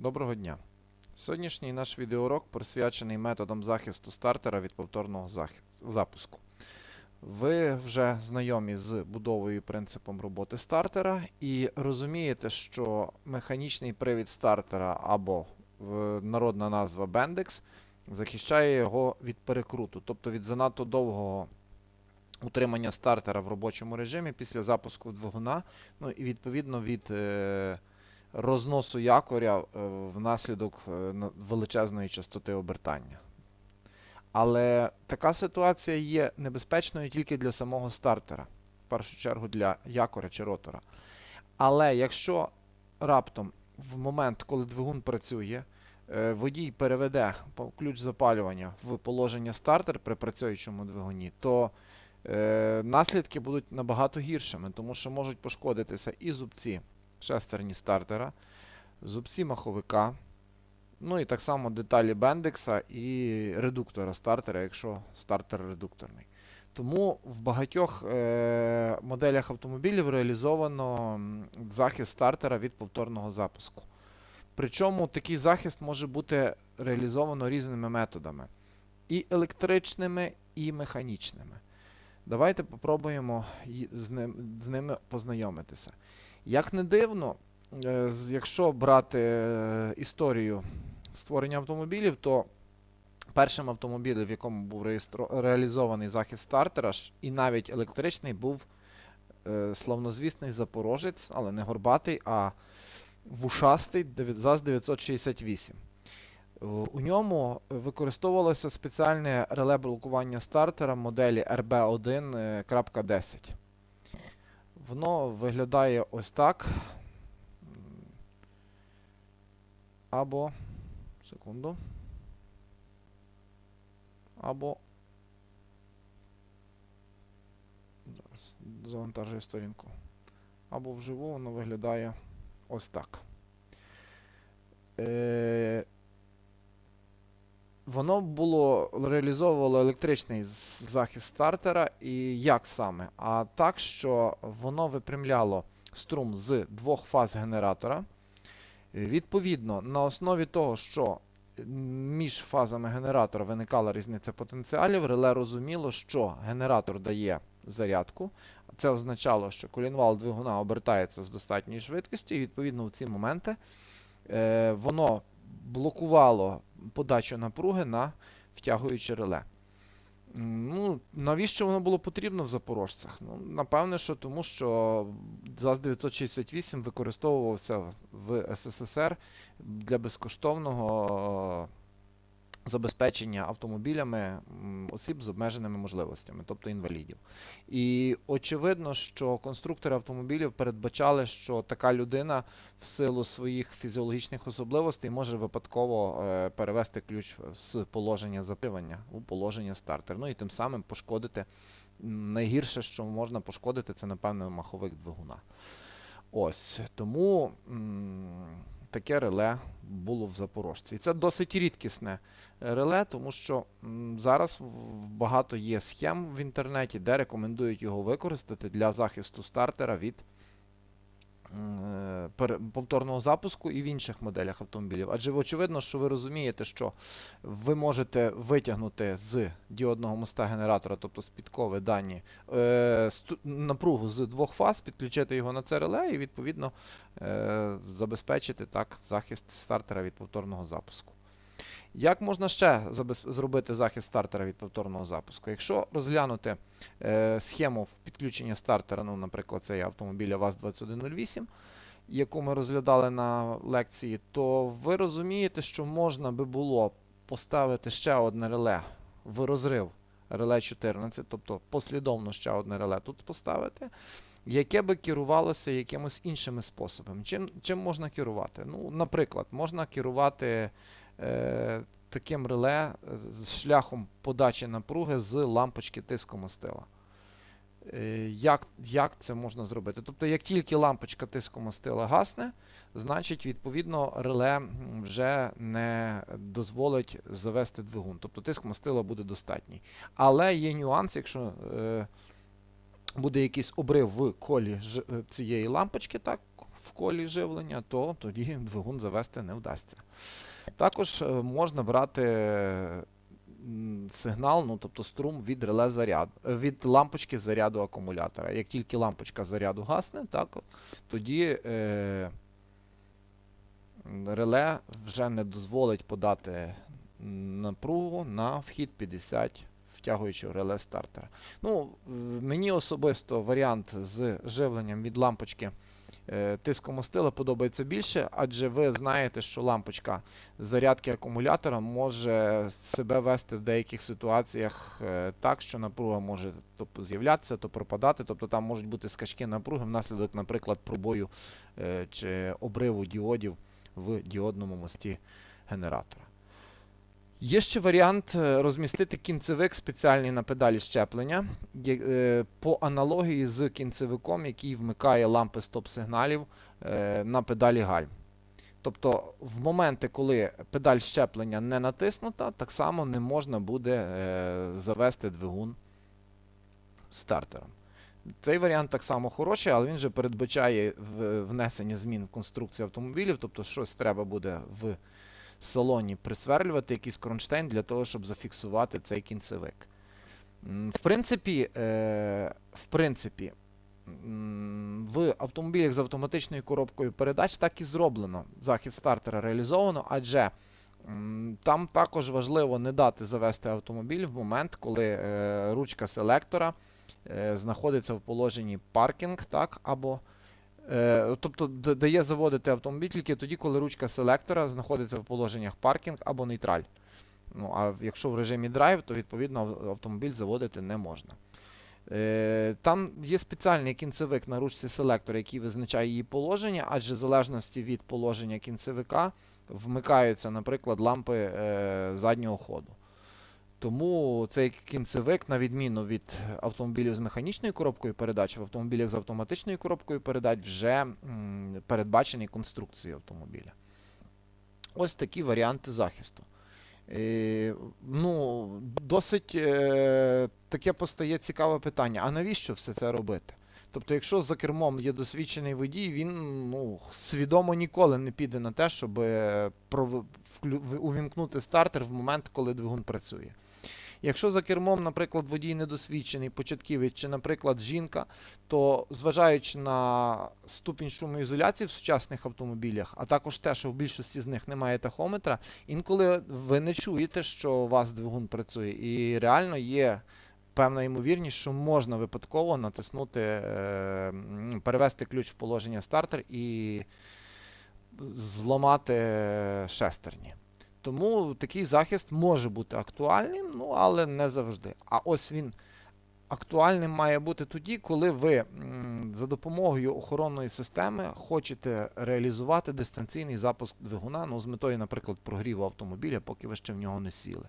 Доброго дня. Сьогоднішній наш відеоурок присвячений методам захисту стартера від повторного запуску. Ви вже знайомі з будовою і принципом роботи стартера і розумієте, що механічний привід стартера або народна назва Bendix захищає його від перекруту, тобто від занадто довгого утримання стартера в робочому режимі після запуску двигуна, ну і відповідно від е, розносу якоря е, внаслідок е, величезної частоти обертання. Але така ситуація є небезпечною тільки для самого стартера, в першу чергу для якоря чи ротора. Але якщо раптом в момент, коли двигун працює, е, водій переведе ключ запалювання в положення стартер при працюючому двигуні, то наслідки будуть набагато гіршими, тому що можуть пошкодитися і зубці шестерні стартера, зубці маховика, ну і так само деталі бендекса і редуктора стартера, якщо стартер редукторний. Тому в багатьох е, моделях автомобілів реалізовано захист стартера від повторного запуску. Причому такий захист може бути реалізовано різними методами: і електричними, і механічними. Давайте попробуємо з, ним, з ними познайомитися. Як не дивно, е, якщо брати е, історію створення автомобілів, то першим автомобілем, в якому був реалізований захист стартера, і навіть електричний, був е, славнозвісний Запорожець, але не горбатий, а вушастий ЗАЗ 968. У ньому використовувалося спеціальне реле блокування стартера моделі RB1.10. Воно виглядає ось так. Або. Секунду. Або. Зараз завантажую сторінку. Або вживу воно виглядає ось так. Е, Воно було реалізовувало електричний захист стартера. І як саме? А так, що воно випрямляло струм з двох фаз генератора. Відповідно, на основі того, що між фазами генератора виникала різниця потенціалів, реле розуміло, що генератор дає зарядку. Це означало, що колінвал двигуна обертається з достатньою швидкістю, і відповідно в ці моменти е, воно блокувало подачу напруги на втягуюче реле. Ну, навіщо воно було потрібно в запорожцях? Ну, напевне, що тому, що ЗАЗ 968 використовувався в СССР для безкоштовного забезпечення автомобілями осіб з обмеженими можливостями, тобто інвалідів. І очевидно, що конструктори автомобілів передбачали, що така людина в силу своїх фізіологічних особливостей може випадково е, перевести ключ з положення запивання у положення стартер. Ну і тим самим пошкодити. Найгірше, що можна пошкодити, це, напевно, маховик двигуна. Ось тому м, таке реле було в Запорожці. І це досить рідкісне реле, тому що зараз багато є схем в інтернеті, де рекомендують його використати для захисту стартера від е, повторного запуску і в інших моделях автомобілів. Адже очевидно, що ви розумієте, що ви можете витягнути з діодного моста генератора, тобто з підкови дані е, напругу з двох фаз, підключити його на це реле і відповідно е, забезпечити так захист стартера від повторного запуску. Як можна ще зробити захист стартера від повторного запуску? Якщо розглянути е, схему підключення стартера, ну, наприклад, це є автомобіля ВАЗ-2108, яку ми розглядали на лекції, то ви розумієте, що можна би було поставити ще одне реле в розрив реле 14, тобто послідовно ще одне реле тут поставити, яке би керувалося якимось іншими способами. Чим, чим можна керувати? Ну, наприклад, можна керувати таким реле е, з шляхом подачі напруги з лампочки тискомастила. Е, Як, як це можна зробити? Тобто, як тільки лампочка тискомастила гасне, значить, відповідно, реле вже не дозволить завести двигун. Тобто тиск мастила буде достатній. Але є нюанс, якщо е, буде якийсь обрив в колі е, цієї лампочки, так, в колі живлення, то тоді двигун завести не вдасться. Також е, можна брати сигнал, ну тобто струм від реле заряду, е, від лампочки заряду акумулятора. Як тільки лампочка заряду гасне, так, тоді е, реле вже не дозволить подати напругу на вхід 50 втягуючого реле стартера. Ну, мені особисто варіант з живленням від лампочки е, тискомостила подобається більше, адже ви знаєте, що лампочка зарядки акумулятора може себе вести в деяких ситуаціях е, так, що напруга може то з'являтися, то пропадати. Тобто там можуть бути скачки напруги внаслідок, наприклад, пробою е, чи обриву діодів в діодному мості генератора. Є ще варіант е, розмістити кінцевик спеціальний на педалі щеплення е, по аналогії з кінцевиком, який вмикає лампи стоп-сигналів е, на педалі гальм. Тобто, в моменти, коли педаль щеплення не натиснута, так само не можна буде завести двигун стартером. Цей варіант так само хороший, але він же передбачає внесення змін в конструкцію автомобілів, тобто щось треба буде в салоні присверлювати, якийсь кронштейн для того, щоб зафіксувати цей кінцевик. В принципі, е, в принципі, в автомобілях з автоматичною коробкою передач так і зроблено. Захист стартера реалізовано, адже там також важливо не дати завести автомобіль в момент, коли е, ручка селектора е, знаходиться в положенні паркінг, так, або тобто дає заводити автомобіль тільки тоді, коли ручка селектора знаходиться в положеннях паркінг або нейтраль. Ну, а якщо в режимі драйв, то відповідно автомобіль заводити не можна. Е, там є спеціальний кінцевик на ручці селектора, який визначає її положення, адже в залежності від положення кінцевика вмикаються, наприклад, лампи е, заднього ходу. Тому цей кінцевик, на відміну від автомобілів з механічною коробкою передач, в автомобілях з автоматичною коробкою передач вже передбачений конструкцією автомобіля. Ось такі варіанти захисту. Е, ну, досить е, таке постає цікаве питання: а навіщо все це робити? Тобто, якщо за кермом є досвідчений водій, він ну, свідомо ніколи не піде на те, щоб е, увімкнути стартер в момент, коли двигун працює. Якщо за кермом, наприклад, водій недосвідчений, початківець чи, наприклад, жінка, то зважаючи на ступінь шумоізоляції в сучасних автомобілях, а також те, що в більшості з них немає тахометра, інколи ви не чуєте, що у вас двигун працює, і реально є певна ймовірність, що можна випадково натиснути, е, перевести ключ в положення стартер і зламати шестерні. Тому такий захист може бути актуальним, ну але не завжди. А ось він актуальним має бути тоді, коли ви за допомогою охоронної системи хочете реалізувати дистанційний запуск двигуна, ну, з метою, наприклад, прогріву автомобіля, поки ви ще в нього не сіли.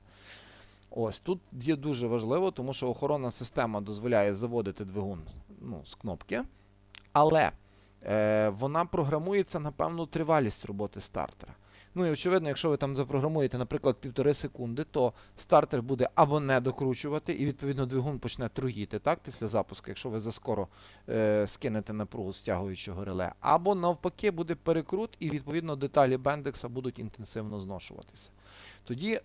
Ось тут є дуже важливо, тому що охоронна система дозволяє заводити двигун ну, з кнопки, але е, вона програмується на певну тривалість роботи стартера. Ну і очевидно, якщо ви там запрограмуєте, наприклад, півтори секунди, то стартер буде або не докручувати, і відповідно двигун почне труїти так, після запуску, якщо ви заскоро е, скинете напругу стягуючого реле, або навпаки буде перекрут, і відповідно деталі бендекса будуть інтенсивно зношуватися. Тоді е,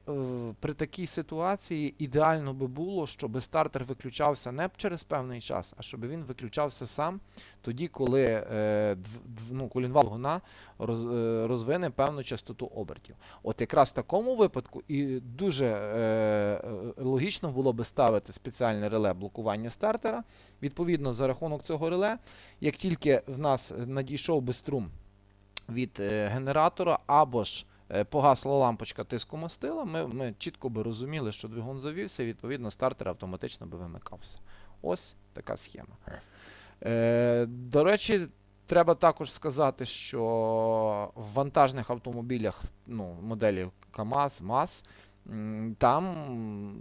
при такій ситуації ідеально би було, щоб стартер виключався не через певний час, а щоб він виключався сам тоді, коли е, дв, дв, ну, колінвал гуна розвине певну частоту обертів. От якраз в такому випадку і дуже е, е, логічно було би ставити спеціальне реле блокування стартера. Відповідно, за рахунок цього реле, як тільки в нас надійшов би струм від е, генератора або ж е, погасла лампочка тиску мастила, ми, ми чітко би розуміли, що двигун завівся, і відповідно стартер автоматично би вимикався. Ось така схема. Е, до речі, треба також сказати, що в вантажних автомобілях ну, моделі КАМАЗ, МАЗ, там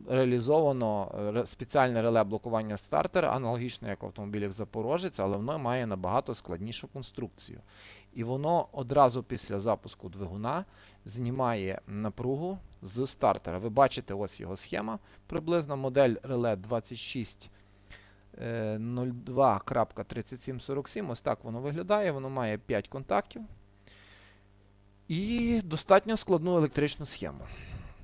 реалізовано спеціальне реле блокування стартера, аналогічно як в автомобілях Запорожець, але воно має набагато складнішу конструкцію. І воно одразу після запуску двигуна знімає напругу з стартера. Ви бачите, ось його схема. Приблизно модель реле 26 е, 02.3747. Ось так воно виглядає. Воно має 5 контактів. І достатньо складну електричну схему.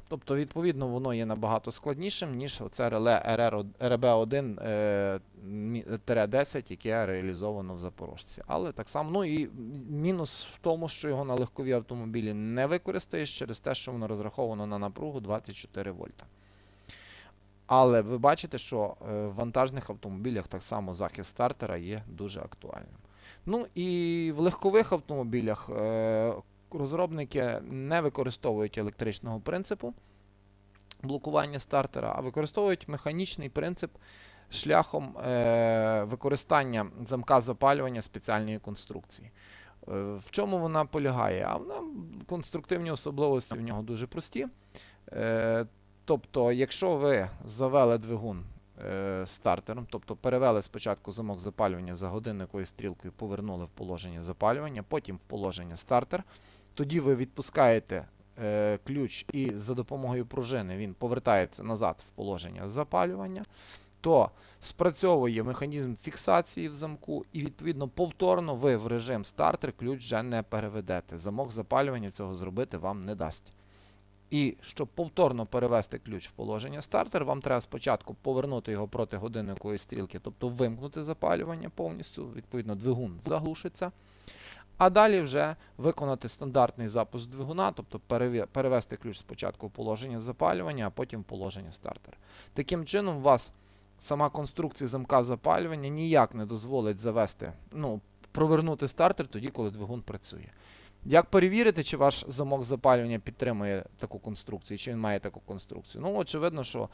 Тобто, відповідно, воно є набагато складнішим, ніж оце реле RR, RB1 е, мі- тире 10, яке реалізовано в Запорожці. Але так само, ну і мінус в тому, що його на легкові автомобілі не використаєш через те, що воно розраховано на напругу 24 вольта. Але ви бачите, що е, в вантажних автомобілях так само захист стартера є дуже актуальним. Ну і в легкових автомобілях е, розробники не використовують електричного принципу блокування стартера, а використовують механічний принцип шляхом е, використання замка запалювання спеціальної конструкції. В чому вона полягає? А вона конструктивні особливості в нього дуже прості. Тобто, якщо ви завели двигун е, стартером, тобто перевели спочатку замок запалювання за годинниковою стрілкою, повернули в положення запалювання, потім в положення стартер, тоді ви відпускаєте е, ключ і за допомогою пружини він повертається назад в положення запалювання, то спрацьовує механізм фіксації в замку, і відповідно повторно ви в режим стартер ключ вже не переведете. Замок запалювання цього зробити вам не дасть. І щоб повторно перевести ключ в положення стартер, вам треба спочатку повернути його проти годинникової стрілки, тобто вимкнути запалювання повністю, відповідно, двигун заглушиться. А далі вже виконати стандартний запуск двигуна, тобто перевести ключ спочатку в положення запалювання, а потім в положення стартера. Таким чином, у вас сама конструкція замка запалювання ніяк не дозволить завести, ну, провернути стартер тоді, коли двигун працює. Як перевірити, чи ваш замок запалювання підтримує таку конструкцію, чи він має таку конструкцію? Ну, очевидно, що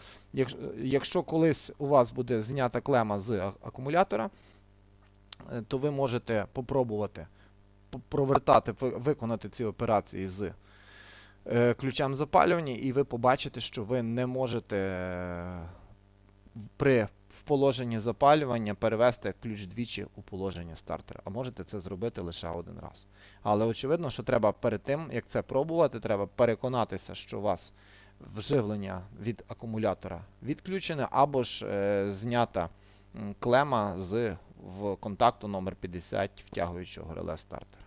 якщо, колись у вас буде знята клема з акумулятора, е, то ви можете попробувати провертати, виконати ці операції з е, ключем запалювання, і ви побачите, що ви не можете е, при в положенні запалювання перевести ключ двічі у положення стартера, а можете це зробити лише один раз. Але очевидно, що треба перед тим, як це пробувати, треба переконатися, що у вас вживлення від акумулятора відключене, або ж е, знята клема з в контакту номер 50 втягуючого реле стартера.